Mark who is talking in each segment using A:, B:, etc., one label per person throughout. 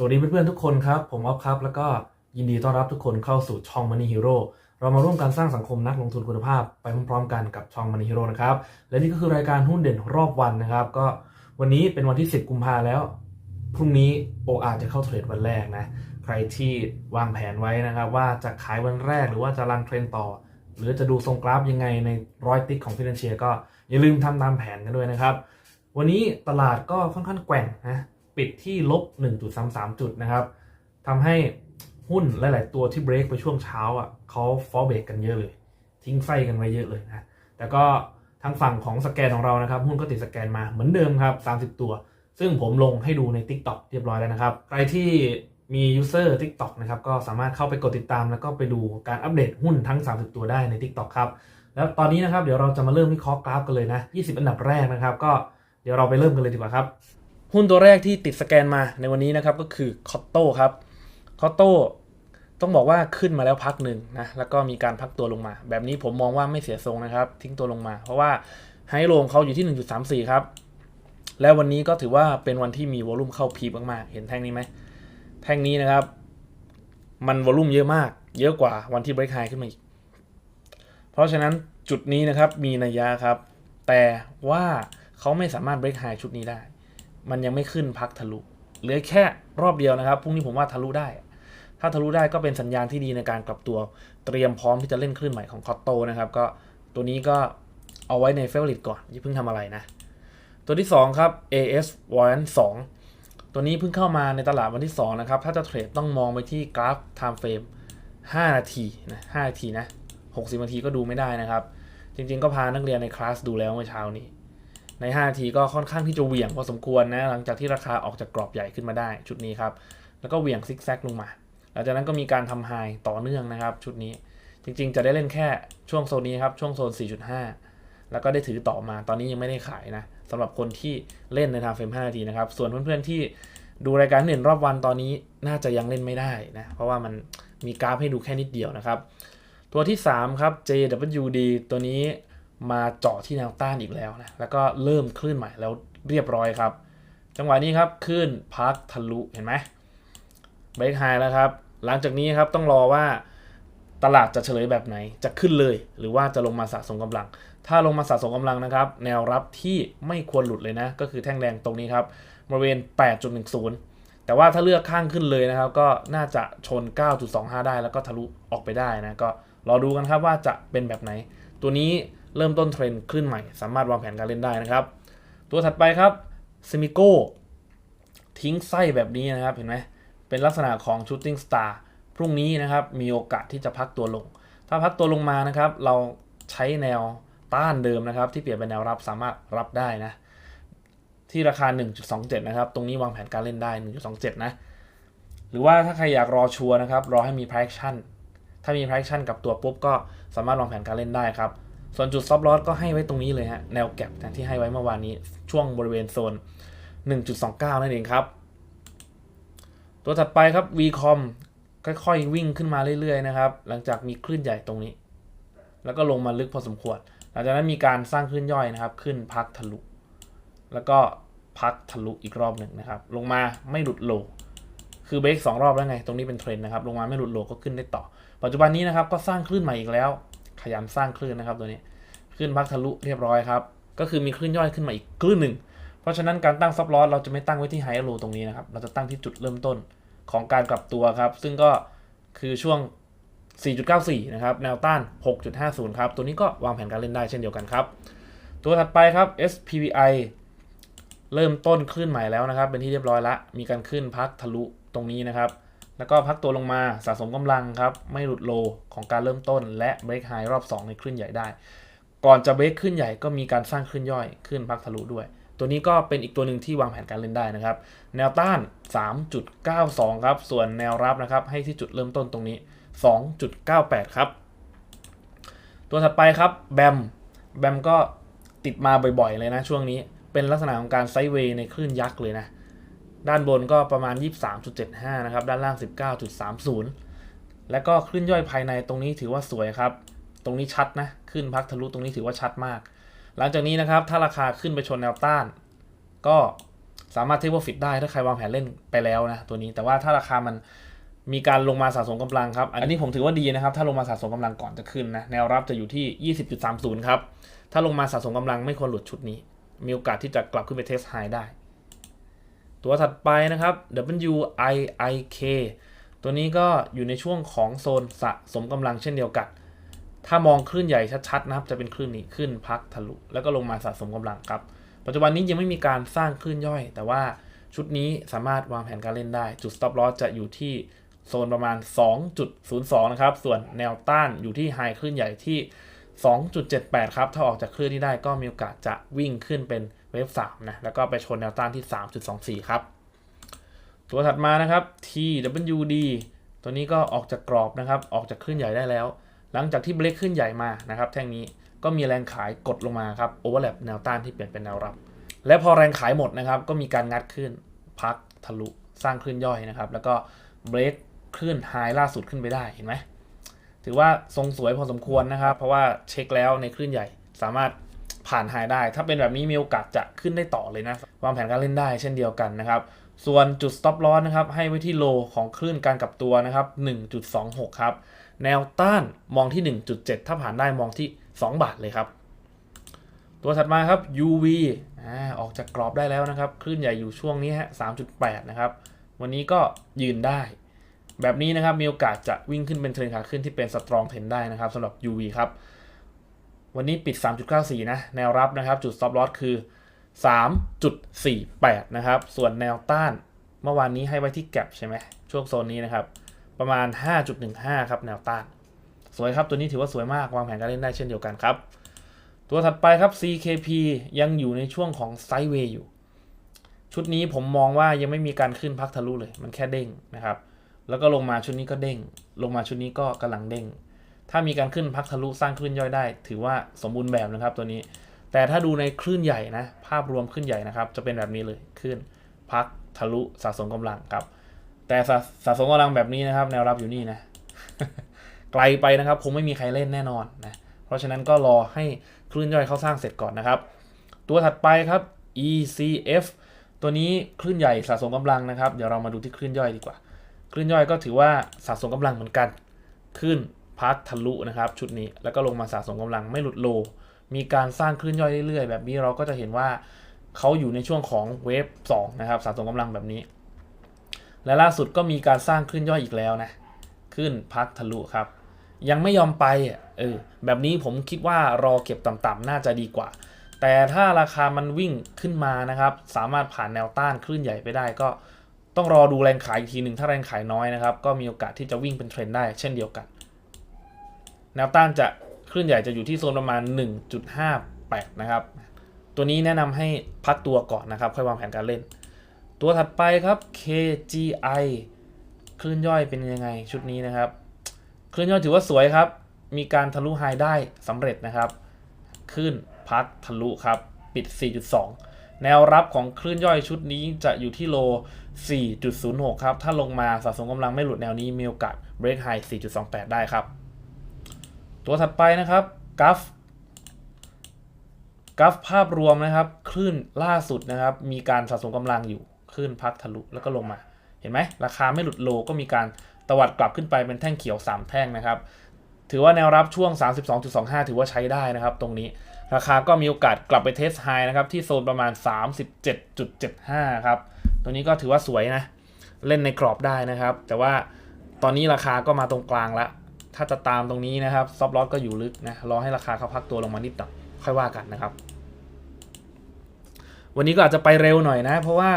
A: สวัสดีเพื่อนๆทุกคนครับ ผมอ๊อฟครับ แล้วก็ยินดีต้อนรับทุกคนเข้าสู่ช่อง Money Hero เรามาร่วมกันสร้างสังคมนักลงทุนคุณภาพไปพร้อมๆกันกับช่อง Money Hero นะครับ และนี่ก็คือรายการหุ้นเด่นรอบวันนะครับ ก็วันนี้เป็นวันที่ 10 กุมภาแล้ว พรุ่งนี้โออาจจะเข้าเทรดวันแรกนะ ใครที่วางแผนไว้นะครับ ว่าจะขายวันแรกหรือว่าจะรันเทรนต่อ หรือจะดูทรงกราฟยังไงในร้อยติ๊กของฟินแลนเชียก็อย่าลืมทำตามแผนกันด้วยนะครับ วันนี้ตลาดก็ค่อนข้างแกว่งนะ ปิดที่ลบ 1.33 จุดนะครับทำให้หุ้นหลาย ๆ ตัวที่เบรกไปช่วงเช้าอะเขาฟอลเบรกกันเยอะเลย ทิ้งไส้กันไว้เยอะเลยนะแต่ก็ทางฝั่งของสแกนของเรานะครับ หุ้นก็ติดสแกนมาเหมือนเดิมครับ 30 ตัว ซึ่งผมลงให้ดูใน TikTok เรียบร้อยแล้วนะครับ ใครที่มียูเซอร์ TikTok นะครับก็สามารถเข้าไปกดติดตาม แล้วก็ไปดูการอัปเดตหุ้นทั้ง 30 ตัวได้ใน TikTok ครับแล้วตอนนี้นะครับเดี๋ยวเราจะมาเริ่มวิเคราะห์กราฟกันเลยนะ 20 อันดับแรกนะครับ ก็เดี๋ยวเราไปเริ่มกันเลยดีกว่าครับ หุ้นตัวแรกที่ติดสแกนมาในวันนี้นะครับก็คือคอตโต้ครับคอตโต้ต้องบอกว่าขึ้นมาแล้วพักหนึ่งนะแล้วก็มีการพักตัวลงมา แบบนี้ผมมองว่าไม่เสียทรงนะครับ ทิ้งตัวลงมา เพราะว่าไฮโลงเขาอยู่ที่ 1.34 ครับ แล้ววันนี้ก็ถือว่าเป็นวันที่มีวอลุ่มเข้าพีมากๆ เห็นแท่งนี้ไหมแท่งนี้นะครับ มันวอลุ่มเยอะมาก เยอะกว่าวันที่เบรกไฮขึ้นมาอีก เพราะฉะนั้นจุดนี้นะครับมีนัยยะครับ แต่ว่าเขาไม่สามารถเบรกไฮชุดนี้ได้ มันยังไม่ขึ้นพักทะลุเหลือแค่รอบเดียวนะครับพรุ่งนี้ผมว่าทะลุได้ ถ้าทะลุได้ก็เป็นสัญญาณที่ดีในการกลับตัวเตรียมพร้อมที่จะเล่นคลื่นใหม่ของคอตโตนะครับก็ตัวนี้ก็เอาไว้ในเฟเวอร์ลิตก่อนอย่าเพิ่งทำอะไรนะ ตัวที่ 2 ครับ AS Warrant 2 ตัวนี้เพิ่งเข้ามาในตลาดวันที่ 2 นะครับ ถ้าจะเทรดต้องมองไปที่กราฟ Time Frame 5 นาทีนะ5นาทีนะ 60 นาทีก็ดูไม่ได้นะครับ จริงๆก็พานักเรียนในคลาสดูแล้วเมื่อเช้านี้ ใน5นาทีก็ค่อนข้างที่จะเหวี่ยงพอสมควรนะหลังจากที่ราคาออกจากกรอบใหญ่ขึ้นมาได้ ชุดนี้ครับแล้วก็เหวี่ยงซิกแซกลงมาหลังจากนั้นก็มีการทำไฮต่อเนื่องนะครับ ชุดนี้จริงๆ จะได้เล่นแค่ช่วงโซนนี้ครับช่วงโซน 4.5 แล้วก็ได้ถือต่อมาตอนนี้ยังไม่ได้ขายนะสำหรับคนที่เล่นในทางเฟรม5นาทีนะครับส่วนเพื่อนๆที่ดูรายการเด่นรอบวันตอนนี้น่าจะยังเล่นไม่ได้นะเพราะว่ามันมีกราฟให้ดูแค่นิดเดียวนะครับตัวที่ 3 ครับ JWD ตัวนี้ มาเจาะที่แนวต้านอีกแล้วนะแล้วก็เริ่มคลื่นใหม่แล้วเรียบร้อยครับ จังหวะนี้ครับขึ้นพักทะลุเห็นไหมเบรกไฮแล้วครับ หลังจากนี้ครับต้องรอว่าตลาดจะเฉลยแบบไหนจะขึ้นเลย หรือว่าจะลงมาสะสมกำลัง ถ้าลงมาสะสมกำลังนะครับ แนวรับที่ไม่ควรหลุดเลยนะ ก็คือแท่งแดงตรงนี้ครับบริเวณ 8.10 แต่ว่าถ้าเลือกข้างขึ้นเลยนะครับ ก็น่าจะชน 9.25 ได้แล้วก็ทะลุออกไปได้นะ ก็รอดูกันครับว่าจะเป็นแบบไหน ตัวนี้ เริ่มต้นเทรนด์ขึ้นใหม่ สามารถวางแผนการเล่นได้นะครับ ตัวถัดไปครับซิมิโก้ทิ้งไส้แบบนี้นะครับเห็นไหมเป็นลักษณะของ Shooting Star พรุ่งนี้นะครับมีโอกาสที่จะพักตัวลง ถ้าพักตัวลงมานะครับเราใช้แนวต้านเดิมนะครับ ที่เปลี่ยนเป็นแนวรับสามารถรับได้นะ ที่ราคา 1.27 นะครับ ตรงนี้วางแผนการเล่นได้ 1.27 นะ หรือว่าถ้าใครอยากรอชัวร์นะครับ รอให้มี price action ถ้ามี price action กับตัวปุ๊บก็สามารถวางแผนการเล่นได้ครับ ส่วนจุด stop loss ก็ให้ไว้ตรงนี้เลยฮะ แนวแก็บที่ให้ไว้เมื่อวานนี้ช่วงบริเวณโซน 1.29 นั่นเองครับ ตัวถัดไปครับ VCOM ค่อยๆ วิ่งขึ้นมาเรื่อยๆนะครับ หลังจากมีคลื่นใหญ่ตรงนี้ แล้วก็ลงมาลึกพอสมควร หลังจากนั้นมีการสร้างคลื่นย่อยนะครับ ขึ้นพักทะลุ แล้วก็พักทะลุอีกรอบหนึ่งนะครับ ลงมาไม่หลุดโล คือเบรกสองรอบแล้วไง ตรงนี้เป็นเทรนด์นะครับ ลงมาไม่หลุดโลก็ขึ้นได้ต่อ ปัจจุบันนี้นะครับก็สร้างคลื่นใหม่อีกแล้ว ขยันสร้างคลื่นนะครับตัวนี้ขึ้นพักทะลุเรียบร้อยครับ ก็คือมีคลื่นย่อยขึ้นมาอีกคลื่นหนึ่ง เพราะฉะนั้นการตั้งซับลอสเราจะไม่ตั้งไว้ที่ไฮโลตรงนี้นะครับ เราจะตั้งที่จุดเริ่มต้นของการกลับตัวครับ ซึ่งก็คือช่วง 4.94 นะครับ แนวต้าน 6.50 ครับ ตัวนี้ก็วางแผนการเล่นได้เช่นเดียวกันครับ ตัวถัดไปครับ SPVI เริ่มต้นคลื่นใหม่แล้วนะครับ เป็นที่เรียบร้อยละ มีการขึ้นพักทะลุตรงนี้นะครับ แล้วก็พักตัวลงมาสะสมกำลังครับ ไม่หลุดโลของการเริ่มต้น และเบรกไฮรอบ 2 ในคลื่นใหญ่ได้ ก่อนจะเบรกขึ้นใหญ่ก็มีการสร้างคลื่นย่อยขึ้นพักทะลุด้วย ตัวนี้ก็เป็นอีกตัวหนึ่งที่วางแผนการเล่นได้นะครับ แนวต้าน 3.92 ครับ ส่วนแนวรับนะครับให้ที่จุดเริ่มต้นตรงนี้ 2.98 ครับ ตัวถัดไปครับแบมแบมก็ติดมาบ่อยๆเลยนะช่วงนี้เป็นลักษณะของการไซด์เวย์ในคลื่นยักษ์เลยนะ ด้านบนก็ประมาณ 23.75 นะครับ ด้านล่าง 19.30 แล้วก็คลื่นย่อยภายในตรงนี้ถือว่าสวยครับ ตรงนี้ชัดนะ ขึ้นพักทะลุตรงนี้ถือว่าชัดมาก หลังจากนี้นะครับ ถ้าราคาขึ้นไปชนแนวต้าน ก็สามารถเทคโปรฟิตได้ถ้าใครวางแผนเล่นไปแล้วนะตัวนี้ แต่ว่าถ้าราคามันมีการลงมาสะสมกำลังครับ อันนี้ผมถือว่าดีนะครับ ถ้าลงมาสะสมกำลังก่อนจะขึ้นนะ แนวรับจะอยู่ที่ 20.30 ครับ ถ้าลงมาสะสมกำลังไม่ควรหลุดชุดนี้ มีโอกาสที่จะกลับขึ้นไปเทสไฮได้ ตัวถัดไปนะครับ WIIK ตัวนี้ก็อยู่ในช่วงของโซนสะสมกำลังเช่นเดียวกัน ถ้ามองคลื่นใหญ่ชัดๆนะครับ จะเป็นคลื่นนี้ขึ้นพักทะลุ แล้วก็ลงมาสะสมกำลังครับ ปัจจุบันนี้ยังไม่มีการสร้างคลื่นย่อย แต่ว่าชุดนี้สามารถวางแผนการเล่นได้ จุด stop loss จะอยู่ที่โซนประมาณ 2.02 นะครับ ส่วนแนวต้านอยู่ที่ไฮคลื่นใหญ่ที่ 2.78 ครับ ถ้าออกจากคลื่นนี้ได้ก็มีโอกาสจะวิ่งขึ้นเป็น เวฟ3นะแล้วก็ไปชนแนวต้านที่ 3.24 ครับ ตัวถัดมานะครับ TWD ตัวนี้ก็ออกจากกรอบนะครับ ออกจากคลื่นใหญ่ได้แล้ว หลังจากที่เบรกขึ้นใหญ่มานะครับ แท่งนี้ก็มีแรงขายกดลงมาครับโอเวอร์แลปแนวต้านที่เปลี่ยนเป็นแนวรับ และพอแรงขายหมดนะครับ ก็มีการงัดขึ้นพักทะลุสร้างคลื่นย่อยนะครับ แล้วก็เบรกคลื่นไฮล่าสุดขึ้นไปได้เห็นไหมถือว่าทรงสวยพอสมควรนะครับ เพราะว่าเช็คแล้วในคลื่นใหญ่สามารถ ผ่านไฮได้ ถ้าเป็นแบบนี้มีโอกาสจะขึ้นได้ต่อเลยนะ วางแผนการเล่นได้เช่นเดียวกันนะครับ ส่วนจุด stop loss นะครับ ให้ไว้ที่โลของคลื่นการกลับตัวนะครับ 1.26 ครับ แนวต้านมองที่ 1.7 ถ้าผ่านได้มองที่ 2 บาทเลยครับ ตัวถัดมาครับ UV อ่าออกจากกรอบได้แล้วนะครับ คลื่นใหญ่อยู่ช่วงนี้ฮะ 3.8 นะครับ วันนี้ก็ยืนได้ แบบนี้นะครับมีโอกาสจะวิ่งขึ้นเป็นเทรนขาขึ้นที่เป็นสตรองเทรนได้นะครับสำหรับ UV ครับ วันนี้ปิด 3.94 นะ แนวรับนะครับ จุด stop loss คือ 3.48 นะครับ ส่วนแนวต้านเมื่อวานนี้ให้ไว้ที่แก็บใช่ไหมช่วงโซนนี้นะครับ ประมาณ 5.15 ครับ แนวต้าน สวยครับ ตัวนี้ถือว่าสวยมาก วางแผนการเล่นได้เช่นเดียวกันครับ ตัวถัดไปครับ CKP ยังอยู่ในช่วงของไซด์เวย์อยู่ ชุดนี้ผมมองว่ายังไม่มีการขึ้นพักทะลุเลย มันแค่เด้งนะครับ แล้วก็ลงมาชุดนี้ก็เด้ง ลงมาชุดนี้ก็กำลังเด้ง ถ้ามีการขึ้นพักทะลุสร้างคลื่นย่อยได้ ถือว่าสมบูรณ์แบบนะครับตัวนี้ แต่ถ้าดูในคลื่นใหญ่นะ ภาพรวมคลื่นใหญ่นะครับ จะเป็นแบบนี้เลยขึ้นพักทะลุสะสมกำลังครับ แต่สะสะสมกำลังแบบนี้นะครับ แนวรับอยู่นี่นะ ไกลไปนะครับคงไม่มีใครเล่นแน่นอนนะ เพราะฉะนั้นก็รอให้คลื่นย่อยเขาสร้างเสร็จก่อนนะครับ ตัวถัดไปครับ ECF ตัวนี้คลื่นใหญ่สะสมกำลังนะครับ เดี๋ยวเรามาดูที่คลื่นย่อยดีกว่า คลื่นย่อยก็ถือว่าสะสมกำลังเหมือนกันขึ้น พักทะลุนะครับชุดนี้แล้วก็ลงมาสะสมกำลังไม่หลุดโล มีการสร้างคลื่นย่อยเรื่อยๆ แบบนี้เราก็จะเห็นว่าเขาอยู่ในช่วงของเวฟ2นะครับสะสมกำลังแบบนี้ และล่าสุดก็มีการสร้างคลื่นย่อยอีกแล้วนะขึ้นพักทะลุครับ ยังไม่ยอมไปเออแบบนี้ผมคิดว่ารอเก็บต่ำๆน่าจะดีกว่า แต่ถ้าราคามันวิ่งขึ้นมานะครับ สามารถผ่านแนวต้านคลื่นใหญ่ไปได้ก็ต้องรอดูแรงขายอีกทีหนึ่งถ้าแรงขายน้อยนะครับ ก็มีโอกาสที่จะวิ่งเป็นเทรนด์ได้เช่นเดียวกัน แนวต้านจะคลื่นใหญ่จะอยู่ที่โซนประมาณ 1.58 นะครับ ตัวนี้แนะนำให้พักตัวก่อนนะครับ ค่อยวางแผนการเล่น ตัวถัดไปครับ KGI คลื่นย่อยเป็นยังไงชุดนี้นะครับ คลื่นย่อยถือว่าสวยครับ มีการทะลุไฮได้สำเร็จนะครับขึ้นพักทะลุครับ ปิด 4.2 แนวรับของคลื่นย่อยชุดนี้จะอยู่ที่โล 4.06 ครับ ถ้าลงมาสะสมกำลังไม่หลุดแนวนี้มีโอกาส break high 4.28 ได้ครับ ตัวถัดไปนะครับกราฟกราฟภาพรวมนะครับคลื่นล่าสุดนะครับ มีการสะสมกำลังอยู่คลื่นพักทะลุแล้วก็ลงมาเห็นไหมราคาไม่หลุดโลก็มีการตวัดกลับขึ้นไปเป็นแท่งเขียว 3 แท่งนะครับ ถือว่าแนวรับช่วง 32.25 ถือว่าใช้ได้นะครับ ตรงนี้ราคาก็มีโอกาสกลับไปเทสไฮนะครับ ที่โซนประมาณ 37.75 ครับ ตัวนี้ก็ถือว่าสวยนะ เล่นในกรอบได้นะครับ แต่ว่าตอนนี้ราคาก็มาตรงกลางแล้ว ถ้าจะตามตรงนี้นะครับซอฟต์ลอสก็อยู่ลึกนะรอให้ราคาเขาพักตัวลงมานิดหน่อยค่อยว่ากันนะครับ วันนี้ก็อาจจะไปเร็วหน่อยนะ เพราะว่า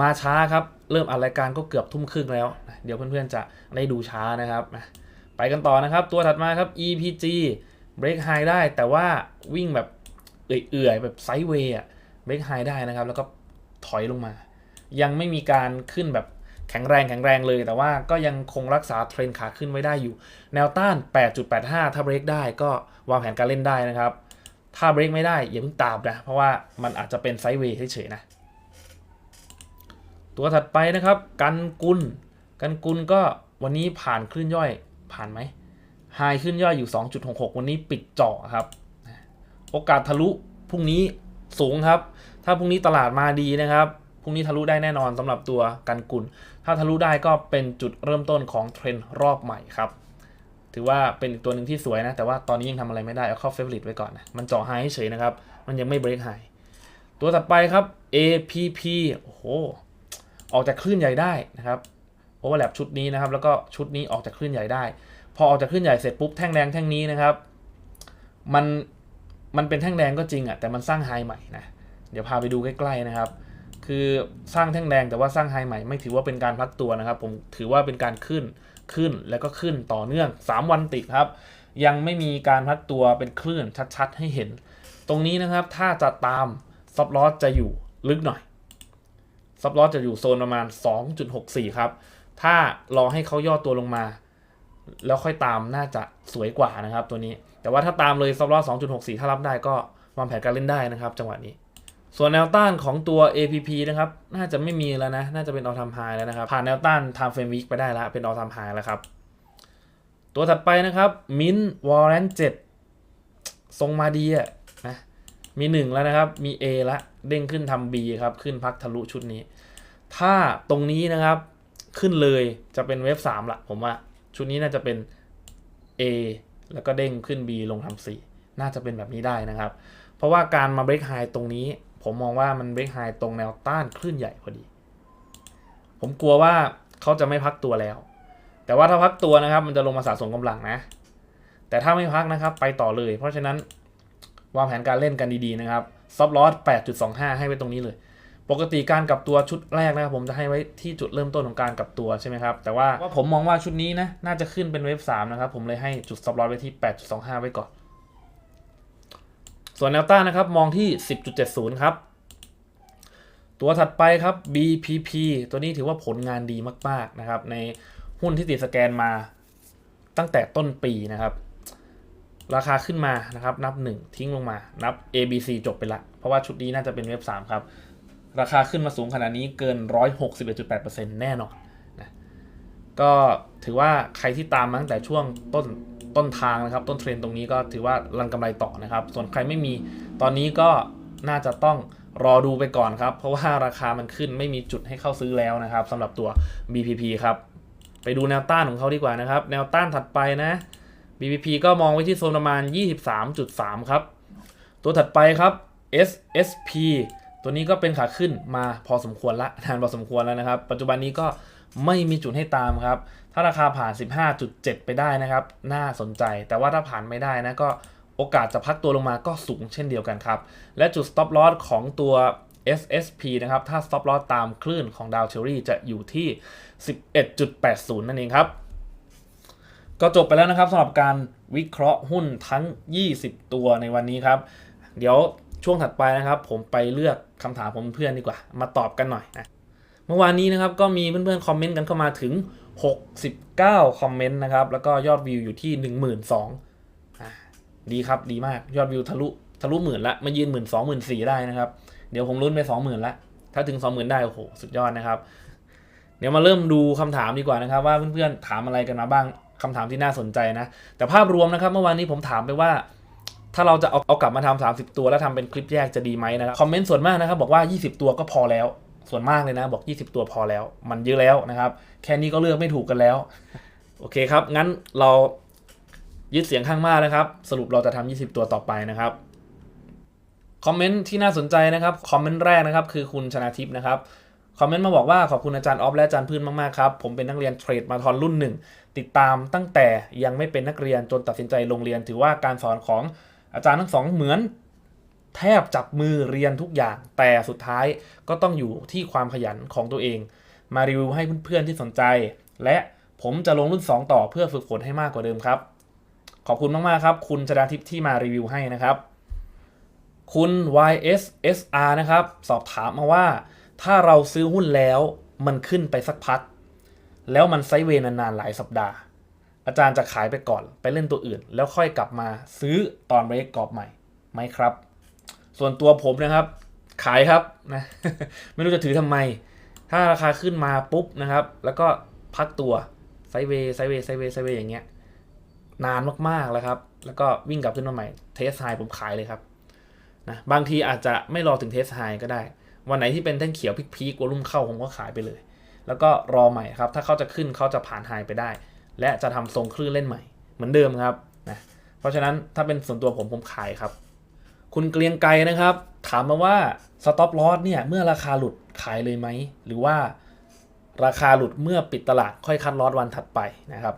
A: มาช้าครับ เริ่มอัดรายการก็เกือบทุ่มครึ่งแล้ว เดี๋ยวเพื่อนๆจะได้ดูช้านะครับ ไปกันต่อนะครับ ตัวถัดมาครับ EPG break high ได้ แต่ว่าวิ่งแบบเอื่อยๆ แบบไซด์เวย์อะ break high ได้นะครับ แล้วก็ถอยลงมา ยังไม่มีการขึ้นแบบ แข็งแรงแข็งแรงเลย แต่ว่าก็ยังคงรักษาเทรนขาขึ้นไว้ได้อยู่ แนวต้าน 8.85 ถ้า break ได้ก็วางแผนการเล่นได้นะครับ ถ้า break ไม่ได้อย่าเพิ่งตามนะ เพราะว่ามันอาจจะเป็นไซด์เวย์เฉยๆนะ ตัวถัดไปนะครับ กันกุล กันกุลก็วันนี้ผ่านคลื่นย่อยผ่านไหมไฮขึ้นย่อยอยู่ 2.66 วันนี้ปิดเจาะครับ โอกาสทะลุพรุ่งนี้สูงครับ ถ้าพรุ่งนี้ตลาดมาดีนะครับ พรุ่งนี้ทะลุได้แน่นอนสำหรับตัวกันกุล ถ้าทะลุได้ก็เป็นจุดเริ่มต้นของเทรนด์รอบใหม่ครับ ถือว่าเป็นอีกตัวหนึ่งที่สวยนะ แต่ว่าตอนนี้ยังทำอะไรไม่ได้ เอาเข้าเฟ v o r i t e ไว้ก่อนนะ มันเจาะไฮเฉยนะครับ มันยังไม่เบรกไฮตัวถัดไปครับ APP โอ้โห ออกจากคลื่นใหญ่ได้นะครับโอเวอร์แลปชุดนี้นะครับ แล้วก็ชุดนี้ออกจากคลื่นใหญ่ได้ พอออกจากคลื่นใหญ่เสร็จปุ๊บแท่งแดงแท่งนี้นะครับ มันมันเป็นแท่งแดงก็จริงอะ่ะแต่มันสร้างไฮใหม่นะเดี๋ยวพาไปดูใกล้ๆนะครับ คือสร้างแท่งแดงแต่ว่าสร้างไฮใหม่ไม่ถือว่าเป็นการพักตัวนะครับ ผมถือว่าเป็นการขึ้นขึ้นแล้วก็ขึ้นต่อเนื่อง 3 วันติดครับ ยังไม่มีการพักตัวเป็นคลื่นชัดๆ ให้เห็น ตรงนี้นะครับถ้าจะตามซับลอสจะอยู่ลึกหน่อยซับลอสจะอยู่โซนประมาณ 2.64 ครับ ถ้ารอให้เขาย่อตัวลงมา แล้วค่อยตามน่าจะสวยกว่านะครับตัวนี้ แต่ว่าถ้าตามเลยซับลอส2.64 ถ้ารับได้ก็วางแผนการเล่นได้นะครับ จังหวะนี้ ส่วนแนวต้านของตัว APP นะครับ น่าจะไม่มีแล้วนะ น่าจะเป็น all time high แล้วนะครับ ผ่านแนวต้าน time frame week ไปได้แล้ว เป็น all time high แล้วครับ ตัวถัดไปนะครับ Mint Warrant 7 ทรงมาดีอะนะ มี 1 แล้วนะครับ มี A ละ เด้งขึ้นทำ B ครับ ขึ้นพักทะลุชุดนี้ ถ้าตรงนี้นะครับ ขึ้นเลยจะเป็นเวฟ3ละผมว่า ชุดนี้น่าจะเป็น A แล้วก็เด้งขึ้น B ลงทำ C น่าจะเป็นแบบนี้ได้นะครับ เพราะว่าการมาเบรกไฮตรงนี้ ผมมองว่ามันเบรกไฮตรงแนวต้านคลื่นใหญ่พอดี ผมกลัวว่าเขาจะไม่พักตัวแล้ว แต่ว่าถ้าพักตัวนะครับ มันจะลงมาสะสมกำลังนะ แต่ถ้าไม่พักนะครับ ไปต่อเลย เพราะฉะนั้นวางแผนการเล่นกันดีๆนะครับซับลอส8.25 ให้ไว้ตรงนี้เลย ปกติการกลับตัวชุดแรกนะครับ ผมจะให้ไว้ที่จุดเริ่มต้นของการกลับตัวใช่ไหมครับ แต่ว่าว่าผมมองว่าชุดนี้นะ น่าจะขึ้นเป็นเวฟ3นะครับ ผมเลยให้จุดซับลอสไว้ที่ 8.25 ไว้ก่อน ส่วนแนวต้านนะครับมองที่ 10.70 ครับ ตัวถัดไปครับ BPP ตัวนี้ถือว่าผลงานดีมากๆนะครับ ในหุ้นที่ติดสแกนมาตั้งแต่ต้นปีนะครับ ราคาขึ้นมานะครับ นับ 1 ทิ้งลงมา นับ ABC จบไปละ เพราะว่าชุดนี้น่าจะเป็นเว็บ 3 ครับ ราคาขึ้นมาสูงขนาดนี้เกิน 161.8%แน่นอนนะก็ถือว่าใครที่ตามมาตั้งแต่ช่วงต้น ต้นทางนะครับ ต้นเทรนตรงนี้ก็ถือว่ารันกำไรต่อนะครับ ส่วนใครไม่มีตอนนี้ก็น่าจะต้องรอดูไปก่อนครับ เพราะว่าราคามันขึ้นไม่มีจุดให้เข้าซื้อแล้วนะครับสำหรับตัว BPP ครับ ไปดูแนวต้านของเขาดีกว่านะครับ แนวต้านถัดไปนะ BPP ก็มองไว้ที่โซนประมาณ 23.3 ครับ ตัวถัดไปครับ SSP ตัวนี้ก็เป็นขาขึ้นมาพอสมควรละนานพอสมควรแล้วนะครับ ปัจจุบันนี้ก็ ไม่มีจุดให้ตามครับ ถ้าราคาผ่าน 15.7 ไปได้นะครับ น่าสนใจ แต่ว่าถ้าผ่านไม่ได้นะก็โอกาสจะพักตัวลงมาก็สูงเช่นเดียวกันครับ และจุด stop loss ของตัว SSP นะครับ ถ้า stop loss ตามคลื่นของดาวเทอรี่จะอยู่ที่ 11.80 นั่นเองครับ ก็จบไปแล้วนะครับสำหรับการวิเคราะห์หุ้นทั้ง 20 ตัวในวันนี้ครับ เดี๋ยวช่วงถัดไปนะครับ ผมไปเลือกคำถามผมเพื่อนดีกว่า มาตอบกันหน่อยนะ เมื่อวานนี้นะครับก็มีเพื่อนๆคอมเมนต์กันเข้ามาถึง 69 คอมเมนต์นะครับ แล้วก็ยอดวิวอยู่ที่ 12,000อ่าดีครับดีมากยอดวิวทะลุทะลุหมื่นละมายืนหมื่นสองหมื่นสี่ได้นะครับ เดี๋ยวผมลุ้นไป20,000ละถ้าถึง20,000ได้โอ้โหสุดยอดนะครับ เดี๋ยวมาเริ่มดูคำถามดีกว่านะครับ ว่าเพื่อนๆถามอะไรกันมาบ้างคำถามที่น่าสนใจนะ แต่ภาพรวมนะครับ เมื่อวานนี้ผมถามไปว่า ถ้าเราจะเอาเอากลับมาทำ30 ตัวแล้วทำเป็นคลิปแยกจะดีไหมนะครับคอมเมนต์ส่วนมากนะครับบอกว่า 20 ตัวก็พอแล้ว ส่วนมากเลยนะ บอก 20 ตัวพอแล้ว มันเยอะแล้วนะครับ แค่นี้ก็เลือกไม่ถูกกันแล้ว โอเคครับ งั้นเรายึดเสียงข้างมากนะครับ สรุปเราจะทำ20 ตัวต่อไปนะครับคอมเมนต์ที่น่าสนใจนะครับคอมเมนต์แรกนะครับคือคุณชนาทิพย์นะครับคอมเมนต์มาบอกว่าขอบคุณอาจารย์ออฟและอาจารย์พื้นมากๆครับผมเป็นนักเรียนเทรดมาทอนรุ่นหนึ่งติดตามตั้งแต่ยังไม่เป็นนักเรียนจนตัดสินใจลงเรียน ถือว่าการสอนของอาจารย์ทั้งสองเหมือน แทบจับมือเรียนทุกอย่าง แต่สุดท้ายก็ต้องอยู่ที่ความขยันของตัวเอง มารีวิวให้เพื่อนๆที่สนใจ และผมจะลงรุ่น 2 ต่อเพื่อฝึกฝนให้มากกว่าเดิมครับ ขอบคุณมากๆครับ คุณชดาทิพย์ที่มารีวิวให้นะครับ คุณ YSSR นะครับ สอบถามมาว่า ถ้าเราซื้อหุ้นแล้วมันขึ้นไปสักพัก แล้วมันไซด์เวย์นานๆหลายสัปดาห์ อาจารย์จะขายไปก่อนไปเล่นตัวอื่น แล้วค่อยกลับมาซื้อตอนเบรกกรอบใหม่ไหมครับ ส่วนตัวผมนะครับ ขายครับนะไม่รู้จะถือทำไม ถ้าราคาขึ้นมาปุ๊บนะครับ แล้วก็พักตัวไซเวไซเวไซเวไซเวอย่างเงี้ยนานมากๆแล้วครับ แล้วก็วิ่งกลับขึ้นมาใหม่เทสไฮผมขายเลยครับนะบางทีอาจจะไม่รอถึงเทสไฮก็ได้
B: วันไหนที่เป็นแท่งเขียวพีคๆวอลุ่มเข้าผมก็ขายไปเลย แล้วก็รอใหม่ครับ ถ้าเขาจะขึ้นเขาจะผ่านไฮไปได้ และจะทำทรงคลื่นเล่นใหม่ เหมือนเดิมครับนะเพราะฉะนั้นถ้าเป็นส่วนตัวผมผมขายครับ คุณเกรียงไกรนะครับ ถามมาว่าสต็อปลอสเนี่ยเมื่อราคาหลุดขายเลยไหม หรือว่าราคาหลุดเมื่อปิดตลาดค่อยคัดลอสวันถัดไปนะครับ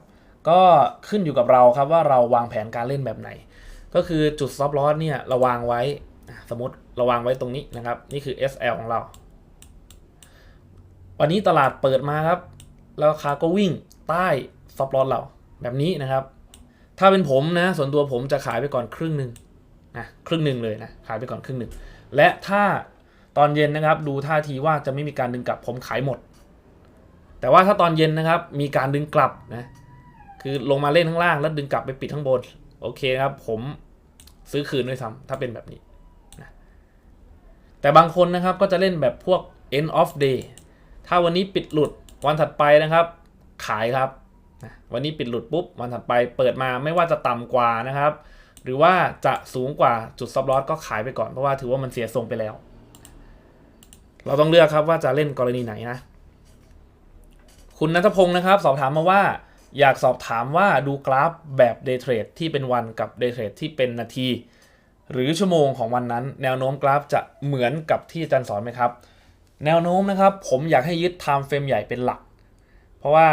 B: ก็ขึ้นอยู่กับเราครับว่าเราวางแผนการเล่นแบบไหน ก็คือจุด stop loss เนี่ยเราวางไว้สมมติเราวางไว้ตรงนี้นะครับ นี่คือ SL ของเรา วันนี้ตลาดเปิดมาครับแล้วราคาก็วิ่งใต้ stop loss เราแบบนี้นะครับ ถ้าเป็นผมนะส่วนตัวผมจะขายไปก่อนครึ่งหนึ่ง นะครึ่งหนึ่งเลยนะขายไปก่อนครึ่งหนึ่งและถ้าตอนเย็นนะครับดูท่าทีว่าจะไม่มีการดึงกลับผมขายหมด แต่ว่าถ้าตอนเย็นนะครับมีการดึงกลับนะคือลงมาเล่นข้างล่างแล้วดึงกลับไปปิดข้างบนโอเคครับผมซื้อคืนด้วยซ้ำถ้าเป็นแบบนี้นะแต่บางคนนะครับก็จะเล่นแบบพวก end of day ถ้าวันนี้ปิดหลุดวันถัดไปนะครับ ขายครับนะวันนี้ปิดหลุดปุ๊บวันถัดไปเปิดมาไม่ว่าจะต่ำกว่านะครับ หรือว่าจะสูงกว่าจุด stop loss ก็ขายไปก่อนเพราะว่าถือว่ามันเสียทรงไปแล้ว เราต้องเลือกครับว่าจะเล่นกรณีไหนนะ คุณนัทพงศ์นะครับ สอบถามมาว่า อยากสอบถามว่าดูกราฟแบบ day trade ที่เป็นวันกับ day trade ที่เป็นนาที หรือชั่วโมงของวันนั้น แนวโน้มกราฟจะเหมือนกับที่อาจารย์สอนไหมครับ แนวโน้มนะครับ ผมอยากให้ยึด time frame ใหญ่เป็นหลัก เพราะว่า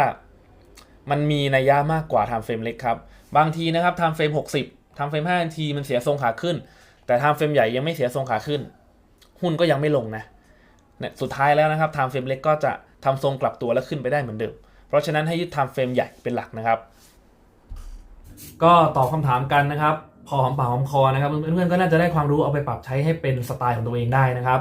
B: มันมีนัยยะมากกว่า time frame เล็กครับบางทีนะครับ time frame 60 time frame 5นาทีมันเสียทรงขาขึ้น แต่ time frame ใหญ่ยังไม่เสียทรงขาขึ้น หุ้นก็ยังไม่ลงนะเนี่ยสุดท้ายแล้วนะครับ time frame เล็กก็จะทำทรงกลับตัวแล้วขึ้นไปได้เหมือนเดิม เพราะฉะนั้นให้ยึด time frame ใหญ่เป็นหลักนะครับ
A: ก็ตอบคำถามกันนะครับ พอหอมปากหอมคอนะครับเพื่อนๆก็น่าจะได้ความรู้เอาไปปรับใช้ให้เป็นสไตล์ของตัวเองได้นะครับ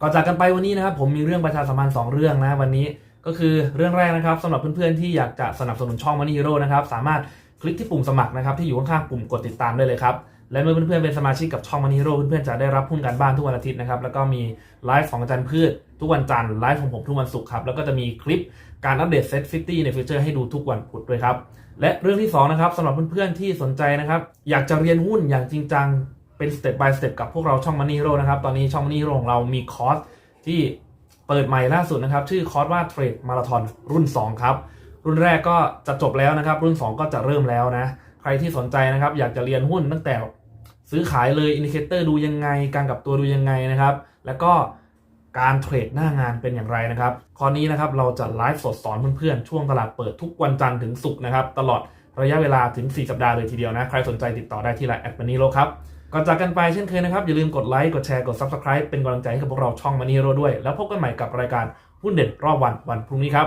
A: ก่อนจากกันไปวันนี้นะครับผมมีเรื่องประชาสัมพันธ์สองเรื่องนะวันนี้ก็คือเรื่องแรกนะครับสำหรับเพื่อนๆที่อยากจะสนับสนุนช่อง Money Hero นะครับสามารถ ลิกที่ปุ่มสมัครนะครับที่อยู่ข้างๆปุ่มกดติดตามได้เลยครับและเมื่อเพื่อนๆเป็นสมาชิกกับช่อง Money Hero เพื่อนๆจะได้รับหุ้นการบ้านทุกวันอาทิตย์นะครับแล้วก็มีไลฟ์ของอาจารย์พืช ทุกวันจันทร์ไลฟ์ของผมทุกวันศุกร์ครับแล้วก็จะมีคลิปการอัปเดตเซต50ในฟิวเจอร์ให้ดูทุกวันพุธด้วยครับและเรื่องที่2นะครับสำหรับเพื่อนๆที่สนใจนะครับอยากจะเรียนหุ้นอย่างจริงจังเป็นสเต็ป by สเต็ปกับพวกเราช่อง Money Hero นะครับตอนนี้ช่อง Money Hero ของเรามีคอร์สที่เปิดใหม่ล่าสุดนะครับชื่อคอร์สว่าเทรดมาราธอนรุ่น 2 ครับ รุ่นแรกก็จะจบแล้วนะครับ รุ่น 2 ก็จะเริ่มแล้วนะ ใครที่สนใจนะครับ อยากจะเรียนหุ้นตั้งแต่ซื้อขายเลยอินดิเคเตอร์ดูยังไง การกลับตัวดูยังไงนะครับ แล้วก็การเทรดหน้างานเป็นอย่างไรนะครับคราวนี้นะครับเราจะไลฟ์สดสอนเพื่อนๆ ช่วงตลาดเปิดทุกวันจันทร์ถึงศุกร์นะครับ ตลอดระยะเวลาถึง 4 สัปดาห์เลยทีเดียวนะ ใครสนใจติดต่อได้ที่ไลน์แอดมันนี่โลครับ ก่อนจากกันไปเช่นเคยนะครับ อย่าลืมกดไลค์ กดแชร์ กด Subscribe เป็นกำลังใจให้กับพวกเราช่องมันนี่โรด้วย แล้วพบกันใหม่กับรายการหุ้นเด็ดรอบวันวันพรุ่งนี้ครับ